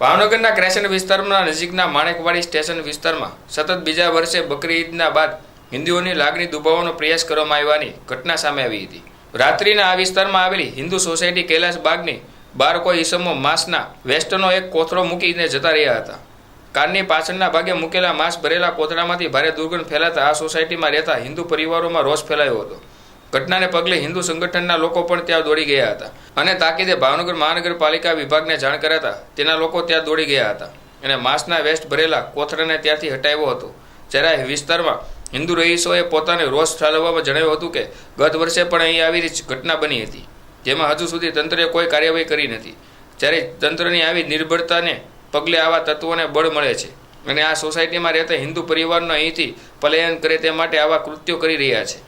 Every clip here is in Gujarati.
ભાવનગરના ક્રેશન વિસ્તારના નજીકના માણેકવાડી સ્ટેશન વિસ્તારમાં સતત બીજા વર્ષે બકરી ઈદના બાદ હિન્દુઓની લાગણી દુભાવવાનો પ્રયાસ કરવામાં આવ્યાની ઘટના સામે આવી હતી. રાત્રિના આ વિસ્તારમાં આવેલી હિન્દુ સોસાયટી કૈલાસ બાગની બાળકો ઈસમો માંસના વેસ્ટનો એક કોથળો મૂકીને જતા રહ્યા હતા. કારની પાછળના ભાગે મૂકેલા માંસ ભરેલા કોથળામાંથી ભારે દુર્ગંધ ફેલાતા આ સોસાયટીમાં રહેતા હિન્દુ પરિવારોમાં રોષ ફેલાયો હતો. ઘટનાને પગલે હિન્દુ સંગઠનના લોકો પણ ત્યાં દોડી ગયા હતા. અને તાકીદે ભાવનગર મહાનગરપાલિકા વિભાગને જાણ કરાતા તેના લોકો ત્યાં દોડી ગયા હતા. અને માંસના વેસ્ટ ભરેલા કોથળાને ત્યાંથી હટાવ્યો હતો. જ્યારે વિસ્તારમાં હિન્દુ રહીશોએ પોતાને રોષ ઠાલવવામાં જણાવ્યું હતું કે, ગત વર્ષે પણ અહીં આવી જ ઘટના બની હતી. જેમાં હજુ સુધી તંત્રએ કોઈ કાર્યવાહી કરી નથી. જ્યારે તંત્રની આવી નિર્ભરતાને પગલે આવા તત્વોને બળ મળે છે. અને આ સોસાયટીમાં રહેતા હિન્દુ પરિવારનો અહીંથી પલાયન કરે તે માટે આવા કૃત્યો કરી રહ્યા છે.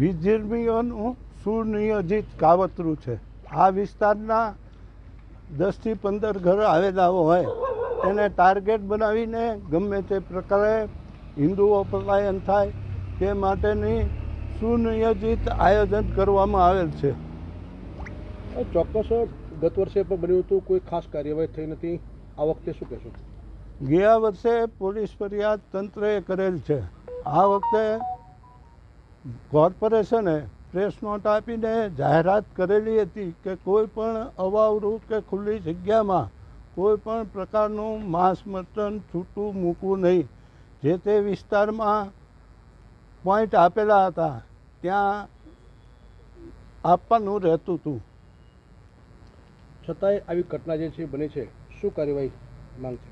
વિધિર્મીઓનું સુનિયોજિત કાવતરું છે. આ વિસ્તારના દસથી પંદર ઘર આવેલા હોય એને ટાર્ગેટ બનાવીને ગમે તે પ્રકારે હિન્દુઓ પલાયન થાય તે માટેની સુનિયોજિત આયોજન કરવામાં આવેલ છે. ચોક્કસ ગત વર્ષે પણ બન્યું હતું કોઈ ખાસ કાર્યવાહી થઈ નથી. આ વખતે શું કહેશો? ગયા વર્ષે પોલીસ ફરિયાદ તંત્રએ કરેલ છે. આ વખતે કોર્પોરેશને પ્રેસ નોટ આપીને જાહેરાત કરેલી હતી કે કોઈ પણ અવાવરું કે ખુલ્લી જગ્યામાં કોઈ પણ પ્રકારનું માંસ મટન છૂટું મૂકવું નહીં. જે તે વિસ્તારમાં પોઈન્ટ આપેલા હતા ત્યાં આપવાનું રહેતું હતું. છતાંય આવી ઘટના જે છે બની છે શું કાર્યવાહી માંગ છે?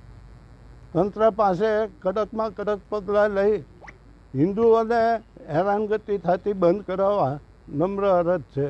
તંત્ર પાસે કડકમાં કડક પગલાં લઈ હિન્દુઓને હેરાનગતિ થતી બંધ કરાવવા નમ્ર અરજ છે.